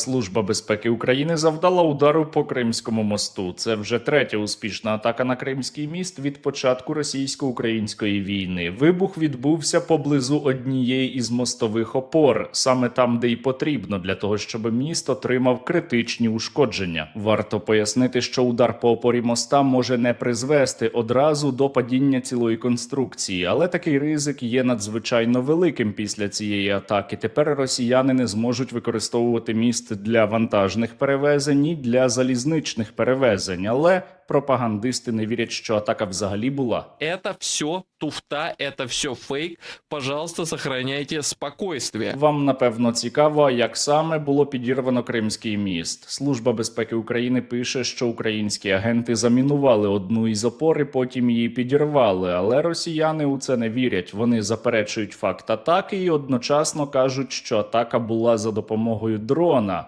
Служба безпеки України завдала удару по Кримському мосту. Це вже третя успішна атака на Кримський міст від початку російсько-української війни. Вибух відбувся поблизу однієї із мостових опор, саме там, де й потрібно, для того, щоб міст отримав критичні ушкодження. Варто пояснити, що удар по опорі моста може не призвести одразу до падіння цілої конструкції, але такий ризик є надзвичайно великим після цієї атаки. Тепер росіяни не зможуть використовувати міст для вантажних перевезень і для залізничних перевезень. Але пропагандисти не вірять, що атака взагалі була. Это все туфта, это все фейк. Пожалуйста, сохраняйте спокойствие. Вам напевно цікаво, як саме було підірвано Кримський міст. Служба безпеки України пише, що українські агенти замінували одну із опор і потім її підірвали. Але росіяни у це не вірять. Вони заперечують факт атаки і одночасно кажуть, що атака була за допомогою дрона.